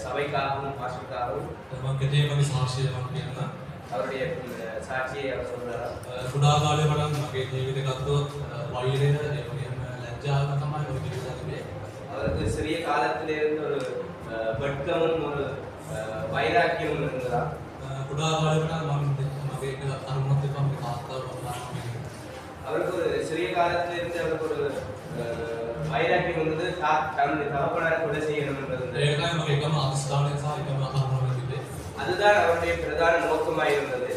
சபைக்காகவும் பாஷைக்காகவும் கிட்டே மகி சாட்சி அப்படின்னா அவருடைய சாட்சியை அவர் சொல்றாரு குடாகாலி மடம் மகே ஜீவித கத்து வயிறு லஜ்ஜாகமாக ஒரு கேட்டாருமே அவருக்கு சிறிய காலத்திலிருந்து ஒரு வெட்கமும் ஒரு வைராக்கியம் இருந்தா குடாகாலி மடம் மகே அனுமதி அவருக்கு ஒரு சிறிய காலத்திலிருந்து அவருக்கு ஒரு வைராக்கி வந்தது தன்னுடைய தகப்பனார் கொலை செய்யணும்ன்றது அதுதான் அவருடைய பிரதான நோக்கமாக இருந்தது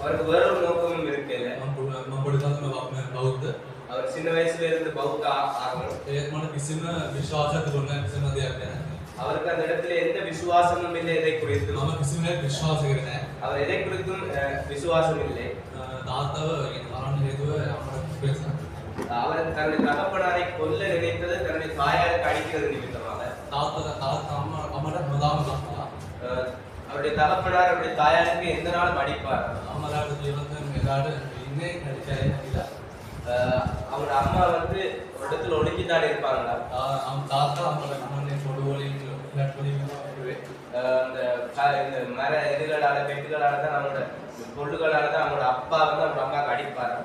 அவருக்கு வேறொரு நோக்கமும் இருக்குல்ல பௌத்த அவர் சின்ன வயசுல இருந்து பௌத்த ஆகணும் விசுவாசத்துக்கு அவருக்கு அந்த இடத்துல எந்த விசுவாசமும் இல்லை இதை குறித்து நம்ம விசுவாசிக்கிறேன் அவர் எதை குறித்தும் விசுவாசம் இல்லை அவர் தன்னுடைய தகப்பனாரை கொல்ல நினைத்தது தன்னுடைய தாயாருக்கு அடிக்கிறது நிமித்தமாக. அவருடைய தகப்பனார் அவருடைய தாயாருக்கு எந்த நாளும் அடிப்பார். அவர் அம்மா வந்து ஒரு இடத்துல ஒடுங்கிட்டாடி இருப்பாங்களா? அவங்க தாத்தா அவங்க சொல்லுவோம் இந்த மர இதுகளால வெட்டுகளால தான் அவங்களோட பொருள்களால தான் அவங்களோட அப்பா வந்து அவங்களோட அம்மாவுக்கு அடிப்பாரு.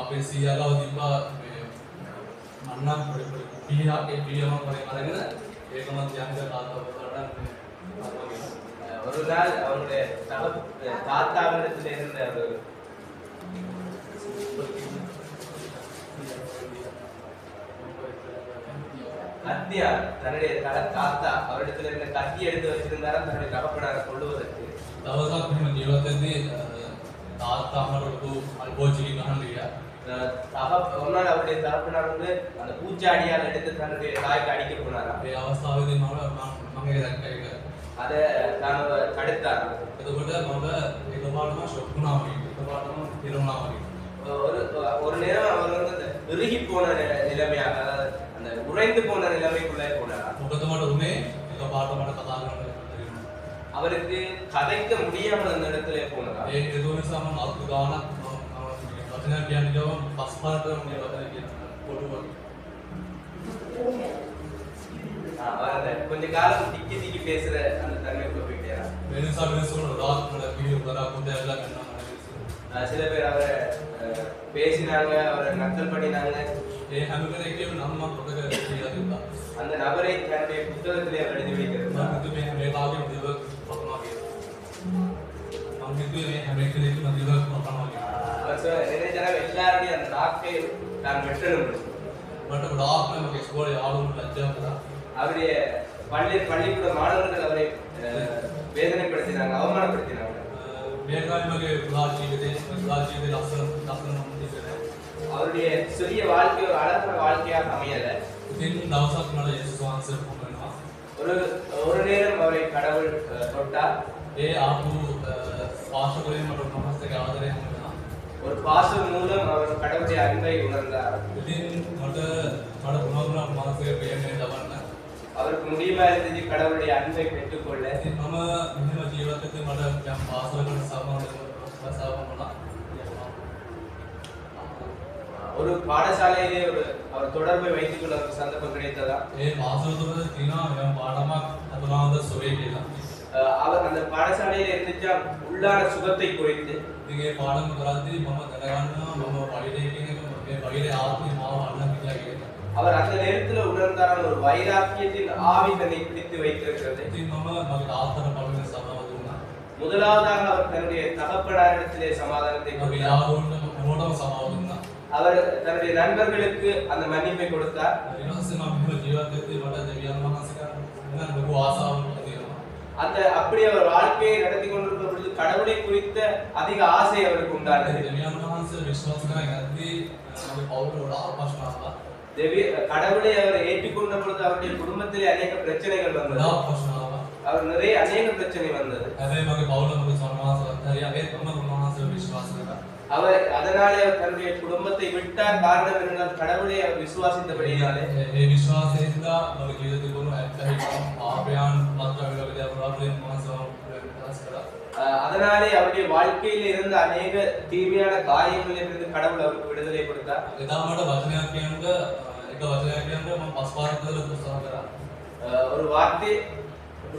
அப்பேசி அதாவது இப்போ அண்ணா ஒரு நாள் அவங்களுடைய தாத்தாவிடத்தில் இருந்த ஒரு நந்தியார் தன்னுடைய தலை தாத்தா அவரிடத்துல இருந்த கத்தி எடுத்து வச்சிருந்தாரு தன்னுடைய தகப்பனார கொள்ளுவதற்கு தவசாத்திரம் இருபத்தஞ்சு தாத்தா அவர்களுக்கு அல்போச்சிலி காணலையா தகப் ஒன்னால அவருடைய தகப்பனார் வந்து அந்த பூச்சாடியால் எடுத்து தன்னுடைய தாய்க்கு அடிக்க போனாரா? அவசாவிதமாக மங்கைதான் அதை நான் தடுத்தார். இதுபோல அவங்க எதிர்பார்த்தமா சொப்புனா எதிர்பார்த்தமா திருவண்ணாமலை ஒரு ஒரு நேரம் அவர் வந்து இறுகி போன நிலைமையாக அதாவது உறைந்து போன நிலைமைக்குள்ளே போனார்? முகத்தோடுமே இந்த பாட்டமான கதாகரங்கள் அவருக்கு கதைக்க முடியாமல் அந்த இடத்துல போனார்? எதுவும் சாமம் அதுதான பதினாறு பஸ்பாரம் கொஞ்ச காலம் திக்கி திக்கி பேசுற அந்த தன்மைக்குள்ள போயிட்டேன் சில பேர் அவரை பேசினாங்க அவரை நக்கல் பண்ணினாங்க. நம்ம அந்த நபரை தன்னுடைய புத்தகத்திலே அவர் எழுதி வைக்கிறார். நினைச்சாலும் எல்லாருடைய அந்த நாக்கை நான் வெற்றிடும் பட் அவரோட ஆத்மா நமக்கு சோழி ஆளும் லஞ்சம் அவருடைய பள்ளி பள்ளிக்கூட மாணவர்கள் அவரை வேதனைப்படுத்தினாங்க அவமானப்படுத்தினாங்க. மேகாய் மகே குலாஜி தேசம் குலாஜி அசரம் நம்மளுடைய சிறிய வாழ்க்கை ஒரு அழகான வாழ்க்கையாக அமையல. தினம் தவசங்கள இயேசு ஆன்சர் பண்ணுவா ஒரு ஒரு நேரம் அவரை கடவுள் தொட்டா ஏ ஆபு பாசங்களின் மற்றும் நமஸ்தக ஆதரவு ஒரு பாசம் மூலம் அவர் கடவுளை அன்பை உணர்ந்தார். தின் மட மட உணர்வுனா மனசுக்கு பெயர் தவறுனா அவருக்கு முடியுமா இருந்தது கடவுளுடைய அன்பை பெற்றுக்கொள்ள? நம்ம ஜீவத்துக்கு மட பாசங்கள் சமம் ஒரு பாடசாலையிலே ஒரு அவர் தொடர்பை வைத்துக் கொள்ள ஒரு சந்தர்ப்பம் கிடைத்ததா? ஏ மாசத்துல தீனா என் பாடமா? அதெல்லாம் வந்து சொல்லிக்கலாம் அவர் அந்த பாடசாலையில இருந்துச்சா? உள்ளார சுகத்தை குறித்து நீங்க பாடம் கலந்து மம தனகானா மம பழிலேக்கீங்க பழிலே ஆத்மி மாவ அண்ணன் அவர் அந்த நேரத்தில் உணர்ந்தாராம் ஒரு வைராக்கியத்தின் ஆவி தன்னை பிடித்து வைத்திருக்கிறது. மம நமக்கு ஆத்தர பழுங்க சமாதானம் முதலாவதாக அவர் தன்னுடைய தகப்படாரிடத்திலே சமாதானத்தை யாரோட சமாதானம் அவர் தன்னுடைய நண்பர்களுக்கு அந்த மன்னிப்பை கொடுத்தார். அந்த அப்படி அவர் வாழ்க்கையை நடத்தி கொண்டிருந்த பொழுது கடவுளை குறித்த அதிக ஆசை அவருக்கு உண்டானது. கடவுளை அவர் ஏற்றுக்கொண்ட பொழுது அவருடைய குடும்பத்திலே அநேக பிரச்சனைகள் வந்தது. அவர் நிறைய அநேக பிரச்சனை வந்தது. அதே மாதிரி பவுல சொன்னாங்க நிறைய பேர் விசுவாசம் அவர் அதனாலே அவர் தன்னுடைய குடும்பத்தை விட்டார். காரணம் என்றால் கடவுளை அவர் விசுவாசித்தபடினாலே விசுவாசದಿಂದ ನಮ್ಮ ಜೀವಿತದಲ್ಲೂ ಅತ್ಯಧಿಕಂ ಆಪ್ಯಾನ್ ಮಾತ್ರವಿಲ್ಲದೆ ಪ್ರಾಬ್ಲಮ್ ಮಾಸವಕ್ಕೋಸ್ಕರ அதனாலே அவருடைய வாழ்க்கையில் இருந்த அநேக தீமையான காரியங்களிலிருந்து கடவுள் அவருக்கு விடுதலை கொடுத்தார். இதாமட வசனாக்கியாங்க இந்த வசனாக்கியாங்க பஸ்வாரத்தில் புஸ்தகம் ஒரு வார்த்தை.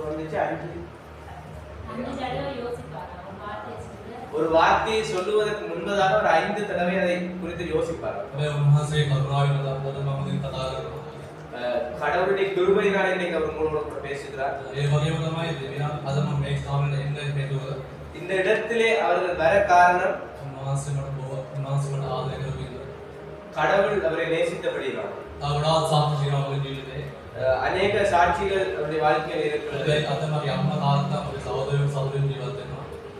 வந்துச்சு அஞ்சு. அஞ்சு யோசிப்பார். வார்த்தை ஒரு வார்த்தையை சொல்லுவதற்கு முன்பதாக ஒரு ஐந்து தடவை அதை குறித்து யோசிப்பார். கடவுளுடைய கிருபையினால் இன்னைக்கு அவர் மூலமாக பேசுகிறார். இந்த இடத்திலே அவர்கள் வர காரணம் கடவுள் அவரை நேசித்தபடிதான். அவரால் சாட்சி அநேக சாட்சிகள் அவருடைய வாழ்க்கையில் இருக்கிறது. அந்த மாதிரி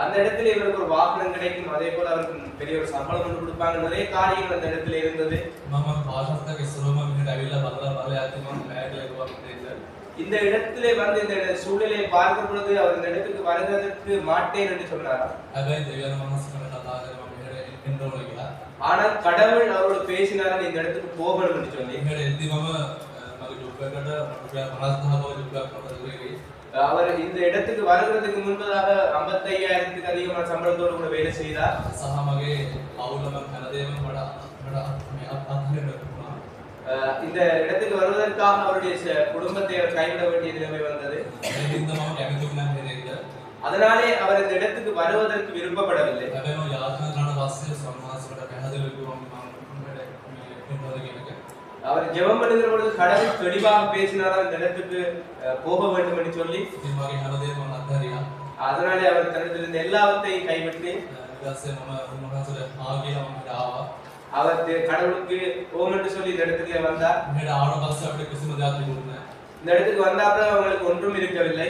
அந்த இடத்துல இவருக்கு ஒரு வாகனம் கிடைக்கும். அதே போல அவருக்கு பெரிய ஒரு சம்பளம் கொண்டு கொடுப்பாங்க. நிறைய காரியங்கள் அந்த இடத்துல இருந்தது. இந்த இடத்துல வந்து இந்த சூழ்நிலையை பார்க்கும் பொழுது அவர் இந்த இடத்துக்கு வருவதற்கு மாட்டேன் என்று சொன்னாரா? ஆனால் கடவுள் அவரோடு பேசினாரால் இந்த இடத்துக்கு போகணும் என்று சொல்லி. அவர் இந்த இடத்துக்கு வருகிறதுக்கு முன்பதாக ஐம்பத்தி ஐயாயிரத்துக்கு அதிகமான சம்பளத்தோடு கூட வேலை செய்தார். சகமாக அவ்வளவு கனதேவன் வட இந்த இடத்துக்கு வருவதற்காக அவருடைய குடும்பத்தை அவர் கைவிட வேண்டிய நிலைமை வந்தது. அதனாலே அவர் இந்த இடத்துக்கு வருவதற்கு விருப்பப்படவில்லை. அவர் ஜெபம் பண்ணுகிற பொழுது கடவுள் தெளிவாக பேசினாரா? அந்த இடத்துக்கு போக வேண்டும் என்று சொல்லி அதனாலே அவர் தன்னிடத்திலிருந்து எல்லாவற்றையும் கைவிட்டு அவர் கடவுளுக்கு ஓம் என்று சொல்லி இந்த இடத்துக்கு வந்தார். இந்த இடத்துக்கு வந்தாப்புல அவங்களுக்கு ஒன்றும் இருக்கவில்லை.